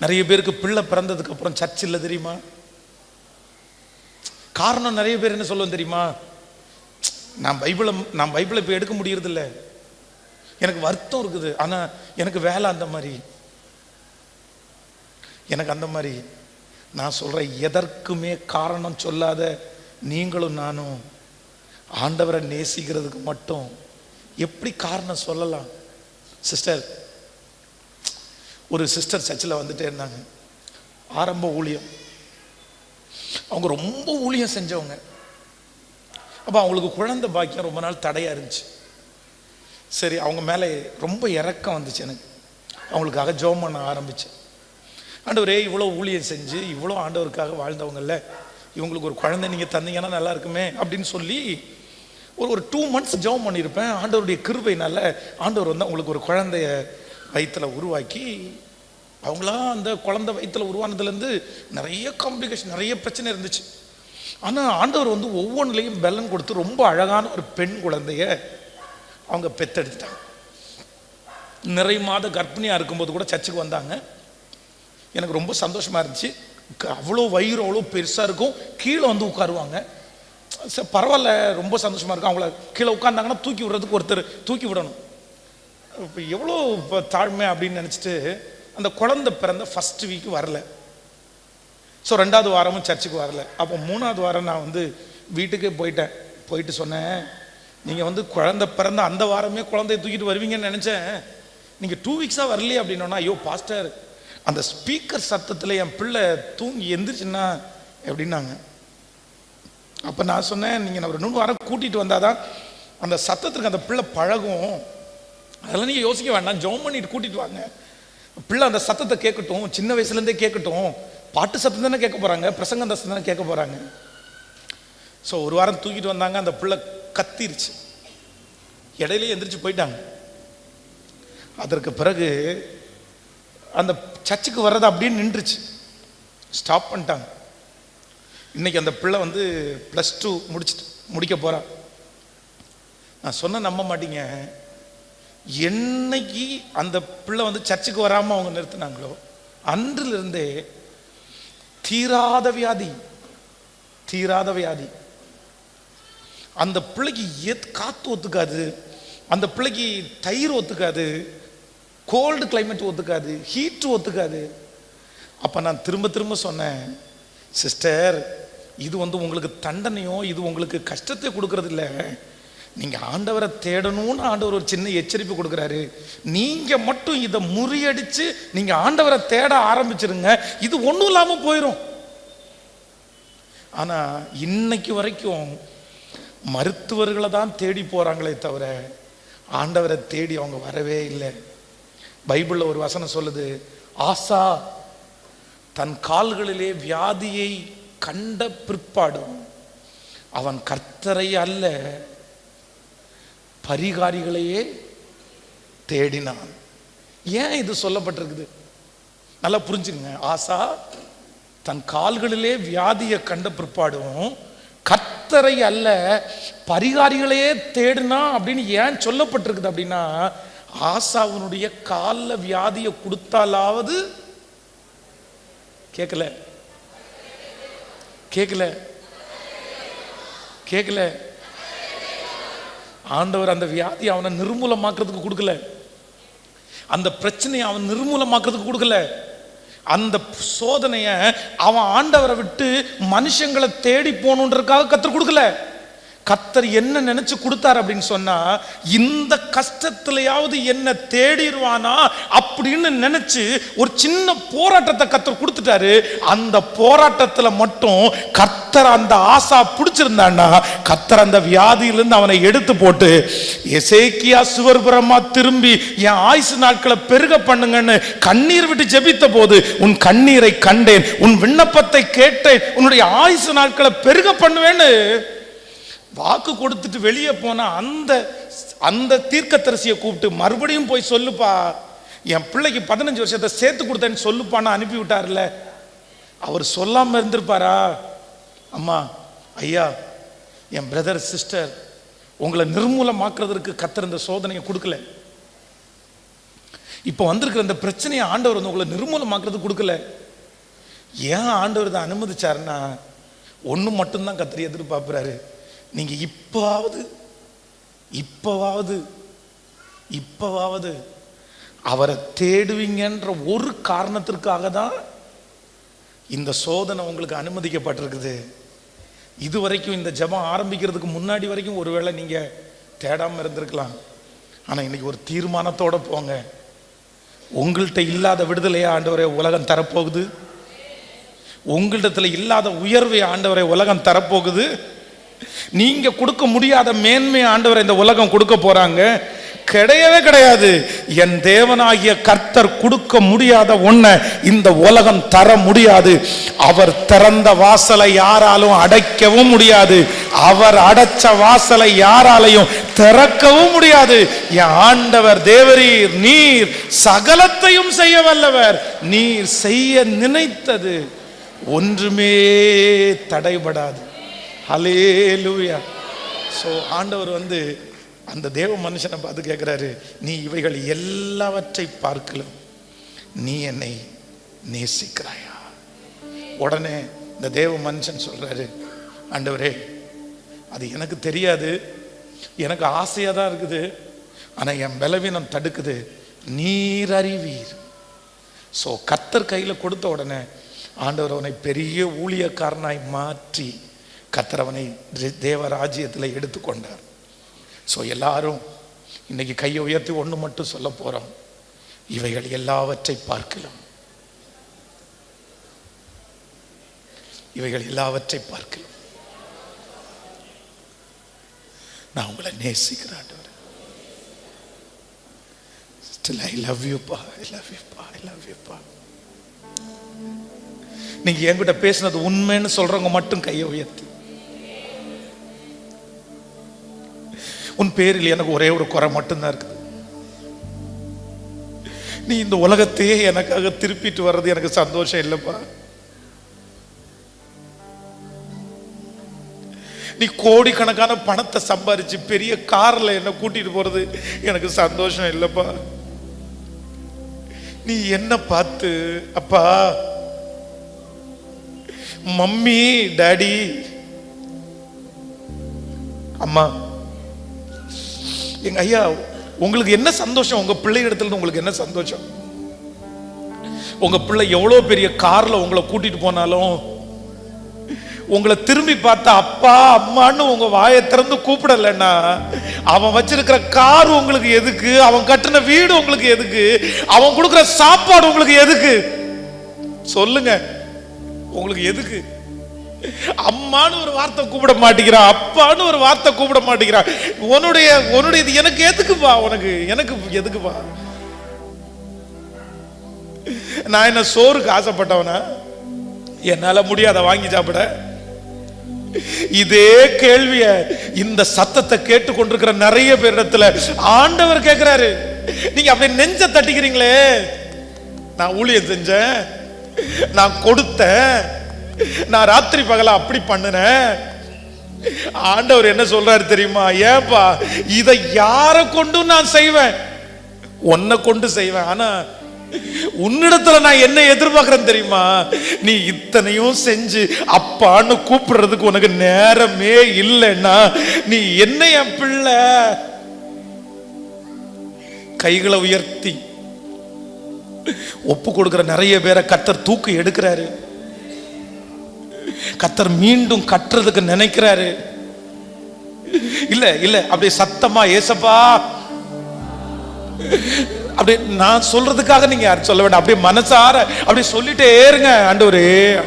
நிறைய பேருக்கு பிள்ளை பிறந்ததுக்கு அப்புறம் சர்ச் இல்லை தெரியுமா? காரணம் நிறைய பேர் என்ன சொல்லுவோம் தெரியுமா? நான் பைபிளை நான் பைபிளை இப்போ எடுக்க முடியறது இல்லை எனக்கு வருத்தம் இருக்குது. ஆனா எனக்கு வேலை அந்த மாதிரி. எனக்கு அந்த மாதிரி. நான் சொல்ற எதற்குமே காரணம் சொல்லாத நீங்களும் நானும் ஆண்டவரை நேசிக்கிறதுக்கு மட்டும் எப்படி காரணம் சொல்லலாம்? சிஸ்டர் ஒரு சிஸ்டர் சர்ச்சில் வந்துட்டே இருந்தாங்க. ஆரம்ப ஊழியம். அவங்க ரொம்ப ஊழியம் செஞ்சவங்க. அப்போ அவங்களுக்கு குழந்தை பாக்கியம் ரொம்ப நாள் தடையாக இருந்துச்சு. சரி அவங்க மேலே ரொம்ப இறக்கம் வந்துச்சு எனக்கு. அவங்களுக்காக ஜெபம் பண்ண ஆரம்பித்தேன் ஆண்டவரே இவ்வளோ ஊழியம் செஞ்சு இவ்வளோ ஆண்டவருக்காக வாழ்ந்தவங்கல்ல இவங்களுக்கு ஒரு குழந்தை நீங்கள் தந்தீங்கன்னா நல்லா இருக்குமே அப்படின்னு சொல்லி ஒரு ஒரு டூ மந்த்ஸ் ஜெபம் பண்ணியிருப்பேன். ஆண்டவருடைய கிருபைனால ஆண்டவர் வந்து அவங்களுக்கு ஒரு குழந்தைய வயிற்றில் உருவாக்கி அவங்களா அந்த குழந்தை வயிற்றில் உருவானதுலேருந்து நிறைய காம்ப்ளிகேஷன் நிறைய பிரச்சனை இருந்துச்சு. ஆனால் ஆண்டவர் வந்து ஒவ்வொன்றிலையும் பெலன் கொடுத்து ரொம்ப அழகான ஒரு பெண் குழந்தைய அவங்க பெத்தெடுத்துட்டாங்க நிறை மாத கர்ப்பிணியாக இருக்கும்போது கூட சர்ச்சுக்கு வந்தாங்க. எனக்கு ரொம்ப சந்தோஷமாக இருந்துச்சு. க- அவ்வளோ வயிறு அவ்வளோ பெருசாக இருக்கும். கீழே வந்து உட்காருவாங்க. சரி பரவாயில்ல ரொம்ப சந்தோஷமாக இருக்கும். அவங்கள கீழே உட்காந்தாங்கன்னா தூக்கி விடுறதுக்கு ஒருத்தர் தூக்கி விடணும். இப்போ எவ்வளோ இப்போ தாழ்மை அப்படின்னு நினச்சிட்டு அந்த குழந்தை பிறந்த ஃபர்ஸ்ட் வீக் வரல. ஸோ ரெண்டாவது வாரமும் சர்ச்சுக்கு வரல. அப்போ மூணாவது வாரம் நான் வந்து வீட்டுக்கே போயிட்டேன். போயிட்டு சொன்னேன் நீங்கள் வந்து குழந்தை பிறந்த அந்த வாரமே குழந்தைய தூக்கிட்டு வருவீங்கன்னு நினச்சேன். நீங்கள் டூ வீக்ஸாக வரலையே அப்படின்னோன்னா ஐயோ பாஸ்டர் அந்த ஸ்பீக்கர் சத்தத்தில் என் பிள்ளை தூங்கி எந்திரிச்சுன்னா எப்படின்னாங்க அப்போ நான் சொன்னேன் நீங்கள் ஒரு நூறு வாரம் கூட்டிகிட்டு வந்தால் தான் அந்த சத்தத்துக்கு அந்த பிள்ளை பழகும். அதெல்லாம் நீங்கள் யோசிக்க வேண்டாம். ஜோம் பண்ணிட்டு கூட்டிட்டு வாங்க. பிள்ளை அந்த சத்தத்தை கேட்கட்டும். சின்ன வயசுலேருந்தே கேட்கட்டும். பாட்டு சத்தம் தானே கேட்க போகிறாங்க பிரசங்க சத்தம் தானே கேட்க போகிறாங்க ஸோ ஒரு வாரம் தூக்கிட்டு வந்தாங்க. அந்த பிள்ளை கத்திருச்சு. இடையிலே எந்திரிச்சு போயிட்டாங்க. அதற்கு பிறகு அந்த சர்ச்சுக்கு வர்றது அப்படியே நின்றுச்சு. ஸ்டாப் பண்ணிட்டாங்க. இன்னைக்கு அந்த பிள்ளை வந்து ப்ளஸ் டூ முடிச்சுட்டு முடிக்க போறா. நான் சொன்ன நம்ப மாட்டீங்க. என்னைக்கு அந்த பிள்ளை வந்து சர்ச்சுக்கு வராமல் அவங்க நிறுத்தினாங்களோ அன்றிலிருந்தே தீராத வியாதி தீராத வியாதி. அந்த பிள்ளைக்கு எத் காற்று ஒத்துக்காது அந்த பிள்ளைக்கு தயிர் ஒத்துக்காது கோல்டு கிளைமேட் ஒத்துக்காது ஹீட்டு ஒத்துக்காது. அப்போ நான் திரும்ப திரும்ப சொன்னேன் சிஸ்டர் இது வந்து உங்களுக்கு தண்டனையோ இது உங்களுக்கு கஷ்டத்தை கொடுக்கறது நீங்கள் ஆண்டவரை தேடணும்னு ஆண்டவர் ஒரு சின்ன எச்சரிப்பு கொடுக்குறாரு. நீங்கள் மட்டும் இதை முறியடிச்சு நீங்கள் ஆண்டவரை தேட ஆரம்பிச்சிருங்க. இது ஒன்றும் இல்லாமல் போயிடும் ஆனால் இன்னைக்கு வரைக்கும் மருத்துவர்களை தான் தேடி போகிறாங்களே தவிர ஆண்டவரை தேடி அவங்க வரவே இல்லை. பைபிளில் ஒரு வசனம் சொல்லுது ஆசா தன் கால்களிலே வியாதியை கண்ட பிற்பாடும் அவன் கர்த்தரை அல்ல பரிகாரிகளையே தேடினான். ஏன் இது சொல்லப்பட்டிருக்குது? நல்லா புரிஞ்சுங்க ஆசா தன் கால்களிலே வியாதியை கண்ட பிற்பாடும் கத்தரை அல்ல பரிகாரிகளையே தேடினா அப்படின்னு ஏன் சொல்லப்பட்டிருக்குது அப்படின்னா ஆசாவுனுடைய காலில் வியாதியை கொடுத்தாலாவது கேட்கல கேட்கல கேட்கல ஆண்டவர் அந்த வியாதி அவனை நிர்மூலமாக்குறதுக்கு கொடுக்கல. அந்த பிரச்சனையை அவன் நிர்மூலமாக்குறதுக்கு கொடுக்கல. அந்த சோதனையை அவன் ஆண்டவரை விட்டு மனுஷங்களை தேடி போகணுன்றதுக்காக கற்றுக் கொடுக்கல. கத்தர் என்ன நினைச்சு கொடுத்தார் அப்படின்னு சொன்னா இந்த கஷ்டத்திலையாவது என்ன தேடிடுவானா அப்படின்னு நினைச்சு ஒரு சின்ன போராட்டத்தை கத்தர் கொடுத்துட்டாரு. அந்த போராட்டத்துல மட்டும் கத்தர் அந்த ஆசா பிடிச்சிருந்தான்னா கத்தர் அந்த வியாதியிலிருந்து அவனை எடுத்து போட்டு எசேக்கியா சுவர்புறமா திரும்பி என் ஆயுசு நாட்களை பெருக பண்ணுங்கன்னு கண்ணீர் விட்டு ஜெபித்த போது உன் கண்ணீரை கண்டேன் உன் விண்ணப்பத்தை கேட்டேன் உன்னுடைய ஆயுசு நாட்களை பெருக பண்ணுவேன்னு வாக்கு கொடுத்துட்டு வெளியே போனால் அந்த அந்த தீர்க்கத்தரசியை கூப்பிட்டு மறுபடியும் போய் சொல்லுப்பா என் பிள்ளைக்கு பதினஞ்சு வருஷத்தை சேர்த்து கொடுத்தேன்னு சொல்லுப்பான்னு அனுப்பி விட்டார்ல அவர் சொல்லாமல் இருந்திருப்பாரா? அம்மா ஐயா என் பிரதர் சிஸ்டர் உங்களை நிர்மூலமாக்குறதற்கு கத்திருந்த சோதனையை கொடுக்கல. இப்போ வந்திருக்கிற இந்த பிரச்சனையை ஆண்டவர் வந்து உங்களை நிர்மூலமாக்குறது கொடுக்கல. ஏன் ஆண்டவர் தான் அனுமதிச்சாருன்னா ஒன்று மட்டும்தான் கத்திரி எதிர்பார்க்குறாரு. நீங்க இப்போவாவது இப்போவாவது இப்போவாவது அவரை தேடுவீங்கன்ற ஒரு காரணத்திற்காக தான் இந்த சோதனை உங்களுக்கு அனுமதிக்கப்பட்டிருக்குது. இது வரைக்கும் இந்த ஜபம் ஆரம்பிக்கிறதுக்கு முன்னாடி வரைக்கும் ஒருவேளை நீங்க தேடாமல் இருந்திருக்கலாம். ஆனால் இன்னைக்கு ஒரு தீர்மானத்தோட போங்க. உங்கள்கிட்ட இல்லாத விடுதலையை ஆண்டவரே உலகம் தரப்போகுது. உங்களிடத்துல இல்லாத உயர்வை ஆண்டவரை உலகம் தரப்போகுது. நீங்க கொடுக்க முடியாத மேன்மை ஆண்டவரை இந்த உலகம் கொடுக்க போறாங்க. கிடையவே கிடையாது. என் தேவனாகிய கர்த்தர் கொடுக்க முடியாத ஒன்றை இந்த உலகம் தர முடியாது. அவர் திறந்த வாசலை யாராலும் அடைக்கவும் முடியாது. அவர் அடைச்ச வாசலை யாராலையும் திறக்கவும் முடியாது. என் ஆண்டவர் தேவரீர் நீர் சகலத்தையும் செய்ய வல்லவர். நீர் செய்ய நினைத்தது. ஒன்றுமே தடைபடாது. ஹலேலூயா ஸோ ஆண்டவர் வந்து அந்த தேவ மனுஷனை பார்த்து கேட்குறாரு நீ இவைகள் எல்லாவற்றை பார்க்கலாம் நீ என்னை நேசிக்கிறாயா? உடனே இந்த தேவ மனுஷன் சொல்கிறாரு ஆண்டவரே அது எனக்கு தெரியாது. எனக்கு ஆசையாக தான் இருக்குது. ஆனால் என் பலவீனம் தடுக்குது. நீர் அறிவீர். ஸோ கத்தர் கையில் கொடுத்த உடனே ஆண்டவர் அவனை பெரிய ஊழியக்காரனாய் மாற்றி கத்திரவனை அவனை தேவ ராஜ்யத்தில் எடுத்துக்கொண்டார். ஸோ எல்லாரும் இன்னைக்கு கையை உயர்த்தி ஒன்று மட்டும் சொல்ல போகிறோம் இவைகள் எல்லாவற்றை பார்க்கலாம். இவைகள் எல்லாவற்றை பார்க்கலாம். நான் உங்களை நேசிக்கிறேன் ஆண்டவரே. Still, I love you, I love love you, Pa. I love நீங்க என்கிட்ட பேசினது உண்மைன்னு சொல்றவங்க மட்டும் கையை உயர்த்தி. உன் பேரில் எனக்கு ஒரே ஒரு குறை மட்டும்தான் இருக்குது. நீ இந்த உலகத்தையே எனக்காக திருப்பிட்டு வர்றது எனக்கு சந்தோஷம் இல்லைப்பா. நீ கோடிக்கணக்கான பணத்தை சம்பாரிச்சு பெரிய கார்ல என்ன கூட்டிட்டு போறது எனக்கு சந்தோஷம் இல்லைப்பா. நீ என்ன பார்த்து அப்பா மம்மி டாடி அம்மா எங்க ஐயா உங்களுக்கு என்ன சந்தோஷம்? உங்க பிள்ளை இடத்துல உங்களுக்கு என்ன சந்தோஷம்? உங்க பிள்ளை எவ்வளவு பெரிய கார்ல உங்களை கூட்டிட்டு போனாலும் உங்களை திரும்பி பார்த்தா அப்பா அம்மான்னு உங்க வாயை திறந்து கூப்பிடலன்னா அவன் வச்சிருக்கிற கார் உங்களுக்கு எதுக்கு? அவன் கட்டின வீடு உங்களுக்கு எதுக்கு? அவன் கொடுக்குற சாப்பாடு உங்களுக்கு எதுக்கு? சொல்லுங்க உங்களுக்கு எதுக்கு? அம்மான்னு ஒரு வார்த்தை கூப்பிட மாட்டேங்கிறான் அப்பான்னு ஒரு வார்த்தை கூப்பிட மாட்டேங்கிறான் உன்னுடைய உன்னுடைய இது எனக்கு எதுக்குப்பா? உனக்கு எனக்கு எதுக்குப்பா? நான் என்ன சோறுக்கு ஆசைப்பட்டவனா? என்னால முடியாத வாங்கி சாப்பிட. இதே கேள்விய இந்த சத்தத்தை கேட்டு கொண்டிருக்கிற நிறைய பேரிடத்துல ஆண்டவர் கேட்கிறாரு நீங்க அப்படி நெஞ்ச தட்டிக்கிறீங்களே. நான் ஊழியர் செஞ்சேன். நான் கொடுத்தேன். நான் ராத்திரி பகலா அப்படி பண்ணினேன்? ஆண்டவர் என்ன சொல்றாரு தெரியுமா? ஏன்பா இதை யாரை கொண்டும் நான் செய்வேன்? உன்னை கொண்டு செய்வேன். ஆனா உன்னிடத்துல நான் என்ன எதிர்பார்க்கிறேன் தெரியுமா? நீ இத்தனையும் செஞ்சு அப்பான்னு கூப்பிடுறதுக்கு உனக்கு நேரமே இல்லைன்னா நீ என்ன என் பிள்ளை? கைகளை உயர்த்தி ஒப்பு கொடுக்கிற நிறைய பேரை கத்தர் தூக்கு எடுக்கிறாரு. கத்தர் மீண்டும் கட்டுறதுக்கு நினைக்கிறாரு. இல்ல இல்ல அப்படியே சத்தமா ஏசப்பா. அப்படியே நான் சொல்றதுக்காக நீங்க யாரும் சொல்ல வேண்டாம். அப்படியே மனசார அப்படியே சொல்லிட்டே இருங்க ஆண்டவரே ஆண்டவரே.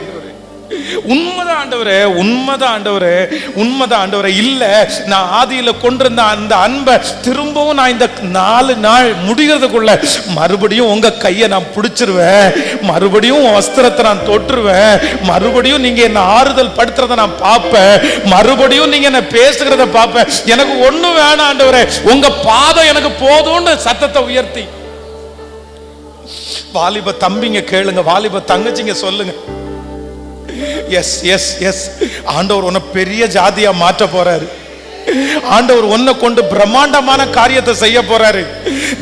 உண்மைதான் ஆண்டவரே உண்மைதான் ஆண்டவரே உண்மைதான் ஆண்டவரே. இல்ல நான் ஆதியில கொண்டிருந்த அந்த அன்பை திரும்பவும் நான் இந்த நாலு நாள் முடிகிறதுக்குள்ள மறுபடியும் உங்க கையை நான் பிடிச்சிருவேன். மறுபடியும் உன் வஸ்திரத்தை நான் தொட்டுருவேன். மறுபடியும் நீங்க என்னை ஆறுதல் படுத்துறத நான் பார்ப்பேன். மறுபடியும் நீங்க என்ன பேசுகிறத பார்ப்பேன். எனக்கு ஒண்ணும் வேணாம் ஆண்டவரே. உங்க பாதம் எனக்கு போதும்னு சத்தத்தை உயர்த்தி. வாலிப தம்பிங்க கேளுங்க வாலிப தங்கச்சிங்க சொல்லுங்க. எஸ் எஸ் எஸ் ஆண்டவர் உன்னை பெரிய ஜாதியா மாற்ற போறாரு. ஆண்டவர் ஒன்ன கொண்டு பிரம்மாண்டமான காரியத்தை செய்ய போறாரு.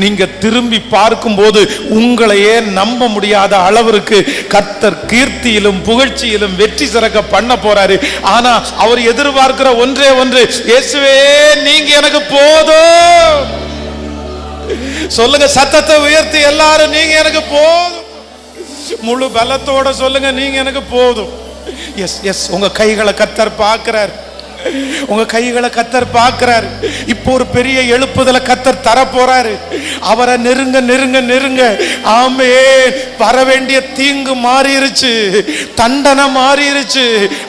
நீங்க திரும்பி பார்க்கும்போது உங்களையே நம்ப முடியாத அளவிற்கு கத்தர் கீர்த்தியிலும் புகழ்ச்சியிலும் வெற்றி சிறக்க பண்ண போறாரு. ஆனா அவர் எதிர்பார்க்கிற ஒன்றே ஒன்று இயேசுவே நீங்க எனக்கு போதும். சொல்லுங்க சத்தத்தை உயர்த்தி எல்லாரும் நீங்க எனக்கு போதும். முழு பலத்தோட சொல்லுங்க நீங்க எனக்கு போதும். எஸ் எஸ் உங்க கைகளை கத்தர் பார்க்கிறார். உங்க கைகளை கத்தர் பார்க்கிறாரு. இப்போ ஒரு பெரிய எழுப்புதல கத்தர் தர போறாரு அவரை நெருங்க நெருங்க நெருங்க. ஆமே வர வேண்டிய தீங்கு மாறிருச்சு. தண்டனை மாறிடுச்சு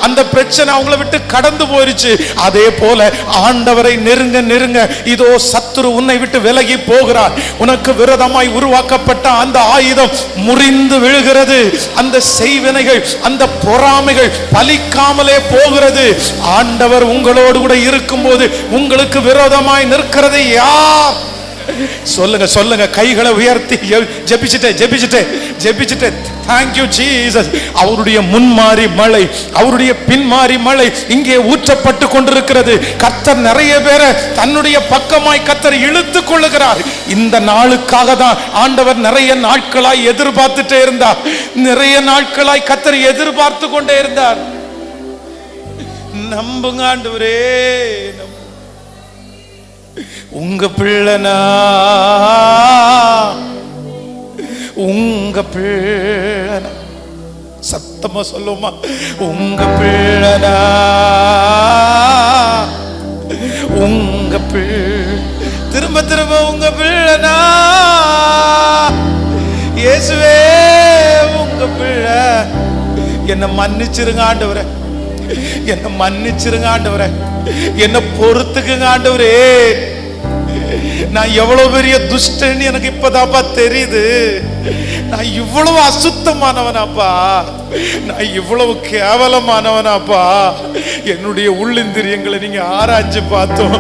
அந்த பிரச்சனை அவங்கள விட்டு கடந்து போயிருச்சு. அதே போல ஆண்டவரை நெருங்க நெருங்க. இதோ சத்துரு உன்னை விட்டு விலகி போகிறார். உனக்கு விரதமாய் உருவாக்கப்பட்ட அந்த ஆயுதம் முறிந்து விழுகிறது. அந்த செய்வினைகள் அந்த பொறாமைகள் பலிக்காமலே போகிறது. ஆண்டவர் உங்களோடு கூட இருக்கும்போது உங்களுக்கு விரோதமாய் நிற்கிறது யார்? சொல்லுங்க சொல்லுங்க. கைகளை உயர்த்தி ஜெ- ஜெபிச்சுட்டே ஜெபிச்சுட்டே ஜெபிச்சுட்டே தேங்க்யூ ஜீசஸ் அவருடைய முன்மாறி மழை அவருடைய பின்மாறி மழை இங்கே ஊற்றப்பட்டு கொண்டிருக்கிறது. கத்தர் நிறைய பேரை தன்னுடைய பக்கமாய் கத்தர் இழுத்து கொள்ளுகிறார். இந்த நாளுக்காக தான் ஆண்டவர் நிறைய நாட்களாய் எதிர்பார்த்துட்டே இருந்தார். நிறைய நாட்களாய் கத்தர் எதிர்பார்த்து கொண்டே இருந்தார். நம்புங்க ஆண்டவரே உங்க பிள்ளனா? உங்க பிள்ளனா? சத்தமா சொல்லுமா? உங்க பிள்ளனா? உங்க பிள்ளை திரும்ப திரும்ப உங்க பிள்ளனா? இயேசுவே உங்க பிள்ளை. என்னை மன்னிச்சிருங்க ஆண்டவரே. என்ன மன்னிச்சிருங்க ஆண்டவரே. என்ன பொறுத்துக்குங்க ஆண்டவரே. நான் எவ்வளவு பெரிய துஷ்டன் எனக்கு இப்பதாப்பா தெரியுது. நான் இவ்வளவு அசுத்தமானவனாப்பா. நான் இவ்வளவு கேவலமானவனாப்பா. என்னுடைய உள்ளிந்திரியங்களை நீங்க ஆராய்ச்சி பார்த்தோம்.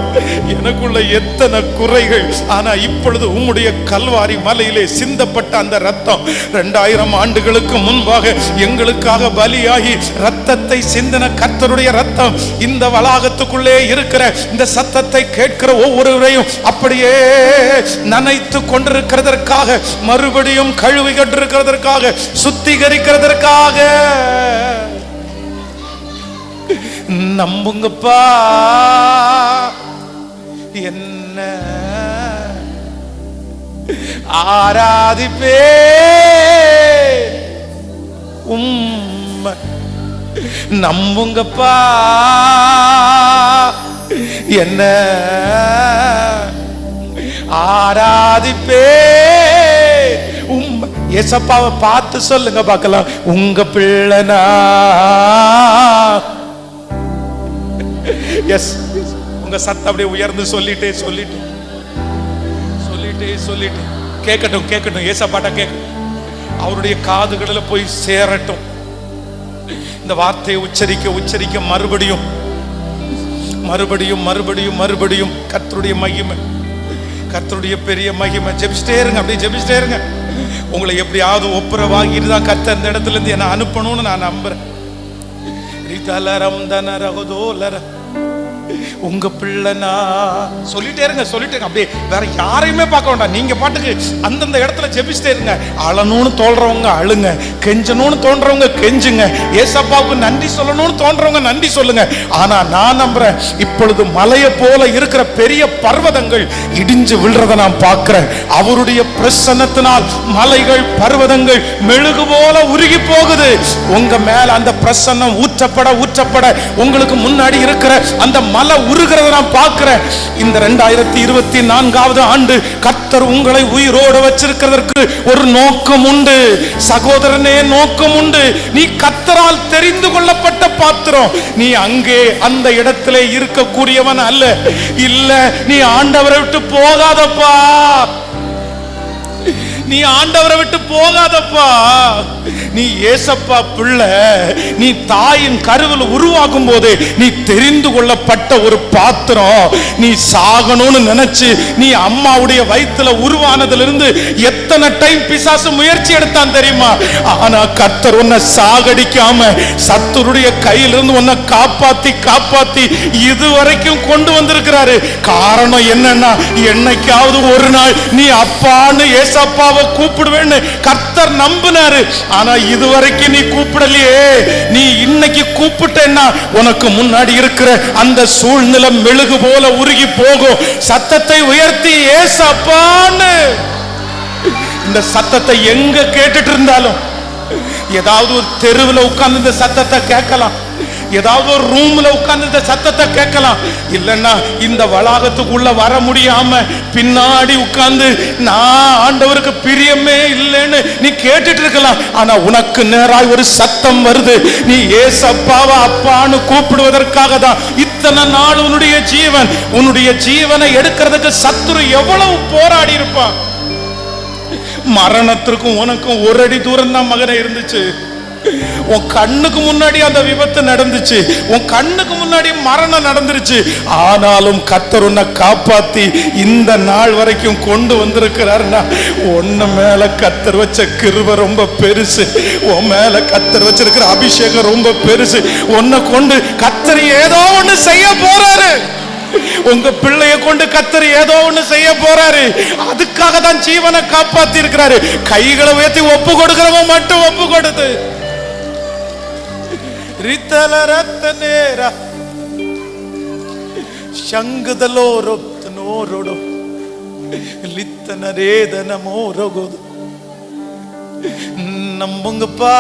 எனக்குள்ள எத்தனை குறைகள். ஆனா இப்பொழுது உம்முடைய கல்வாரி மலையிலே சிந்தப்பட்ட அந்த ரத்தம் ரெண்டாயிரம் ஆண்டுகளுக்கு முன்பாக எங்களுக்காக பலியாகி ரத்தத்தை சிந்தின கர்த்தருடைய ரத்தம் இந்த வளாகத்துக்குள்ளே இருக்கிற இந்த சத்தத்தை கேட்கிற ஒவ்வொருவரையும் அப்படியே நனைத்து கொண்டிருக்கிறதற்காக மறுபடியும் கழுவி கொண்டிருக்கிறதற்காக சுத்திகரிக்கிறதற்காக. நம்புங்கப்பா. என்ன? ஆராதிப்பே. உம் நம்புங்கப்பா. என்ன? ஆராதிப்பே. உம் எசப்பாவை பார்த்து சொல்லுங்க பார்க்கலாம். உங்க பிள்ளைனா? எஸ் உங்க சத்தம் அப்படியே உயர்ந்து சொல்லிட்டே சொல்லிட்டு. சொல்லிட்டே சொல்லிட்டு. கேட்கட்டும் கேட்கட்டும் ஏசப்பாட்ட கேட்கட்டும் அவருடைய காதுகளில் போய் சேரட்டும். இந்த வார்த்தையை உச்சரிக்க உச்சரிக்க மறுபடியும் மறுபடியும் மறுபடியும் மறுபடியும் கத்தருடைய மகிமை கத்தருடைய பெரிய மகிமை. ஜெபிச்சிட்டே இருங்க அப்படியே ஜெபிச்சிட்டே இருங்க. உங்களை எப்படியாவது ஒப்புரவாகிட்டு தான் கத்த இந்த இடத்துல இருந்து என்னை அனுப்பணும்னு நான் நம்புறேன். ரிதலரம் தனரகுதோலர. உங்க பிள்ளைனா. சொல்லிட்டே இருங்க சொல்லிட்டே இருங்க. அப்படியே வேற யாரையுமே பார்க்க வேண்டாம். நீங்க பாட்டுக்கு அந்தந்த இடத்துல ஜெபிச்சிட்டே இருங்க. அழணும்னு தோன்றவங்க அழுங்க. கெஞ்சணும்னு தோன்றவங்க கெஞ்சுங்க. ஏசப்பாவுக்கு நன்றி சொல்லணும்னு தோன்றவங்க நன்றி சொல்லுங்க. ஆனா நான் நம்புறேன் இப்பொழுது மலையை போல இருக்கிற பெரிய பர்வதங்கள் இடிஞ்சு விழுறத நான் பார்க்கிறேன். அவருடைய பிரசன்னத்தினால் மலைகள் பர்வதங்கள் மெழுகு போல உருகி போகுது. உங்க மேல அந்த பிரசன்னம் ஊற்றப்பட ஊற்றப்பட உங்களுக்கு முன்னாடி இருக்கிற அந்த மலை உருகிறத நான் பார்க்கிறேன். இந்த ரெண்டாயிரத்தி இருபத்தி நான்காவது ஆண்டு கத்தர் உங்களை உயிரோடு வச்சிருக்கிறதற்கு ஒரு நோக்கம் உண்டு. சகோதரனே நோக்கம் உண்டு. நீ கத்தரால் தெரிந்து கொள்ளப்பட்ட பாத்திரம். நீ அங்கே அந்த இடத்திலே இருக்கக்கூடியவன் அல்ல. இல்ல நீ ஆண்டவரை விட்டு போகாதப்பா. நீ ஆண்டவரை விட்டு போகாதப்பா. நீ ஏசப்பா பிள்ளை. நீ தாயின் கருவில் உருவாகும் போது நீ தெரிந்து கொள்ளப்பட்ட ஒரு பாத்திரம். நீ சாகணும்னு நினைச்சு நீ அம்மாவுடைய வயித்துல உருவானதுல இருந்து எத்தனை டைம் பிசாசு முயற்சி எடுத்தான் தெரியுமா? ஆனா கர்த்தர் உன்னை சாகடிக்காம சத்துருடைய கையிலிருந்து உன்னை காப்பாத்தி காப்பாத்தி இதுவரைக்கும் கொண்டு வந்திருக்கிறாரு. காரணம் என்னன்னா என்னைக்காவது ஒரு நாள் நீ அப்பான்னு ஏசப்பாவை கூப்பிடுவேன்னு கர்த்தர் நம்பினாரு. ஆனா இதுவரைக்கும் நீ கூப்பிடலையே. நீ இன்னைக்கு கூப்பிட்டேன்னா உனக்கு முன்னாடி இருக்கிற அந்த சூழ்நிலை மெழுகு போல உருகி போகும். சத்தத்தை உயர்த்தி ஏசப்பான்னு. இந்த சத்தத்தை எங்க கேட்டுட்டு இருந்தாலும் ஏதாவது ஒரு தெருவில் உட்கார்ந்து இந்த சத்தத்தை கேட்கலாம். ஏதாவது ஒரு ரூம்ல உட்கார்ந்து இந்த சத்தத்தை கேட்கலாம். இல்லைன்னா இந்த வளாகத்துக்குள்ள வர முடியாம பின்னாடி உட்கார்ந்து நான் ஆண்டவருக்கு பிரியமே இல்லைன்னு நீ கேட்டுட்டு இருக்கலாம். ஆனா உனக்கு நேராய் ஒரு சத்தம் வருது. நீ ஏசப்பாவா அப்பான்னு கூப்பிடுவதற்காக தான் இத்தனை நாள் உன்னுடைய ஜீவன். உன்னுடைய ஜீவனை எடுக்கிறதுக்கு சத்துரு எவ்வளவு போராடி இருப்பான். மரணத்திற்கும் உனக்கும் ஒரு அடி தூரம் தான் மகனை இருந்துச்சு. உன் கண்ணுக்கு முன்னாடி அந்த விபத்து நடந்துச்சு. உன் கண்ணுக்கு முன்னாடி மரணம் நடந்துருச்சு. ஆனாலும் கத்தர் உன்னை காப்பாத்தி இந்த நாள் வரைக்கும் கொண்டு வந்திருக்கிறார்னா ஒன்னு மேல கத்தர் வச்ச கிருப ரொம்ப பெருசு. உன் மேல கத்தர் வச்சிருக்கிற அபிஷேகம் ரொம்ப பெருசு. உன்னை கொண்டு கத்தர் ஏதோ ஒண்ணு செய்ய போறாரு. உங்க பிள்ளைய கொண்டு கத்தர் ஏதோ ஒண்ணு செய்ய போறாரு. அதுக்காக தான் ஜீவனை காப்பாத்தி இருக்கிறாரு கைகளை உயர்த்தி ஒப்பு கொடுக்கிறவன் மட்டும் ஒப்பு கொடுத்து. ரித்தல ரத்த நேர ಶಂಗದಲ್ಲೋ ರೊತ್ತನೋ ರೊಡು ಲಿತ್ತನ ರೇದನ ಮೋರಗೋದು நம்புங்கப்பா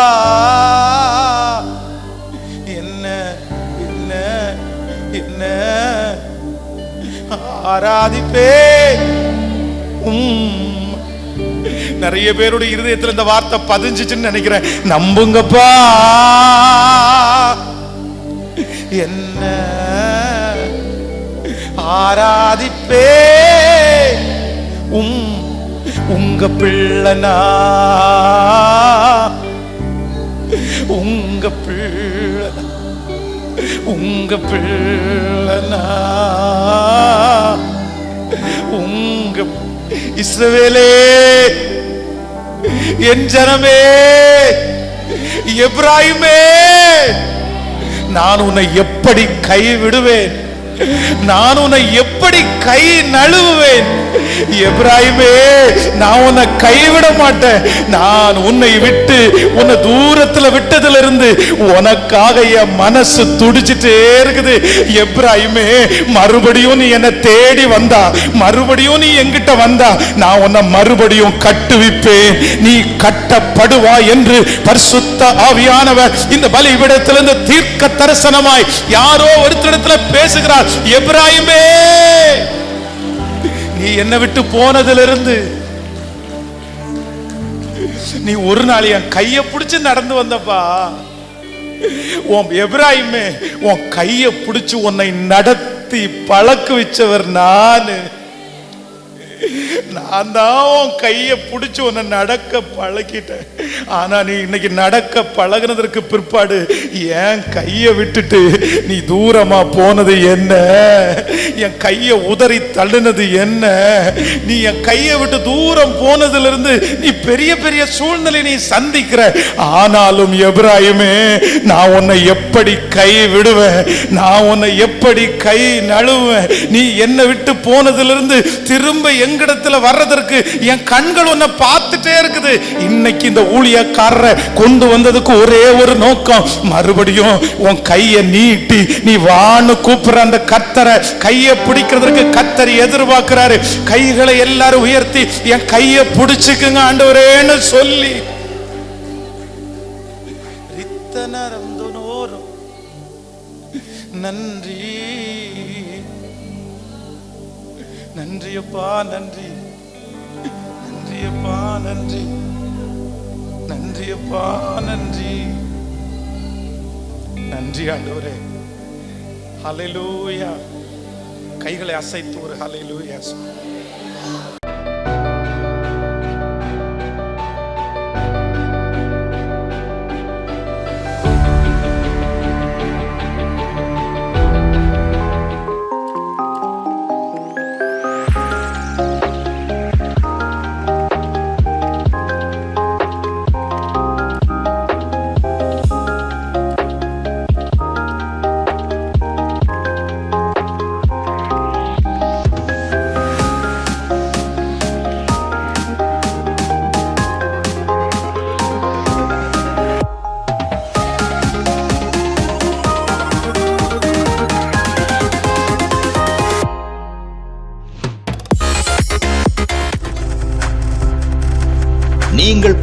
என்ன என்ன என்ன ஆராதிப்பே உம் நிறைய பேருடைய இருதயத்தில் இந்த வார்த்தை பதிஞ்சிச்சுன்னு நினைக்கிறேன். நம்புங்கப்பா. என்ன ஆராதிப்பே? உம் உங்க பிள்ளனா? உங்க பிள்ளனா? உங்க பிள்ளனா? உங்க இஸ்ரவேலே என் ஜனமே எப்ராஹிமே நான் உன்னை எப்படி கைவிடுவேன்? நான் உன்னை எப்படி கை நழுவுவேன்? எப்ராஹிமே நான் உன்னை கைவிட மாட்டேன். நான் உன்னை விட்டு உன்னை தூரத்துல விட்டதுல இருந்து உனக்காக என் மனசு துடிச்சிட்டே இருக்குது. எப்ராஹிமே மறுபடியும் நீ என்னை தேடி வந்தா மறுபடியும் நீ என்கிட்ட வந்தா நான் உன்னை மறுபடியும் கட்டுவிப்பேன். நீ கட்டப்படுவா என்று பரிசுத்த ஆவியானவர் இந்த பலிவிடத்திலிருந்து தீர்க்க தரிசனமாய் யாரோ ஒருத்தரிடத்துல பேசுகிறார் எப்ராயிமே நீ என்னை விட்டு போனதிலிருந்து நீ ஒரு நாள் என் கையை பிடிச்சு நடந்து வந்தப்பா. உன் எப்ராயிமே உன் கையை பிடிச்சு உன்னை நடத்தி பழக்கு வச்சவர் நானு. நான் தான் உன் கையை பிடிச்சி உன்னை நடக்க பழக்கிட்டேன் ஆனால் நீ இன்னைக்கு நடக்க பழகுனதற்கு பிற்பாடு என் கையை விட்டுட்டு நீ தூரமா போனது என்ன? என் கையை உதறி தள்ளுனது என்ன? நீ என் கையை விட்டு தூரம் போனதுல இருந்து நீ பெரிய பெரிய சூழ்நிலை நீ சந்திக்கிற. ஆனாலும் எப்ராயுமே நான் உன்னை எப்படி கை விடுவேன்? நான் உன்னை எப்படி கை நழுவேன் நீ என்னை விட்டு போனதுல இருந்து திரும்ப எங்கிடத்துல வர்றதற்கு என் கண்கள் உன்னை பார்த்துட்டே இருக்குது. இன்னைக்கு இந்த ஊழியக்காரரை கொண்டு வந்ததுக்கு ஒரே ஒரு நோக்கம். மறுபடியும் உன் கையை நீட்டி நீ வான்னு கூப்பிடுற அந்த கத்தரை கையை பிடிக்கிறதுக்கு கத்தர் எதிர்பார்க்கிறாரு. கைகளை எல்லாரும் உயர்த்தி என் கையை பிடிச்சுக்குங்க ஆண்டவரேன்னு சொல்லி. நன்றி. நன்றியப்பா நன்றி. நன்றியப்பா நன்றி. நன்றியப்பா நன்றி. நன்றி ஆண்டவரே. ஹalleluya. கைகளை அசைத்து ஒரு ஹalleluya.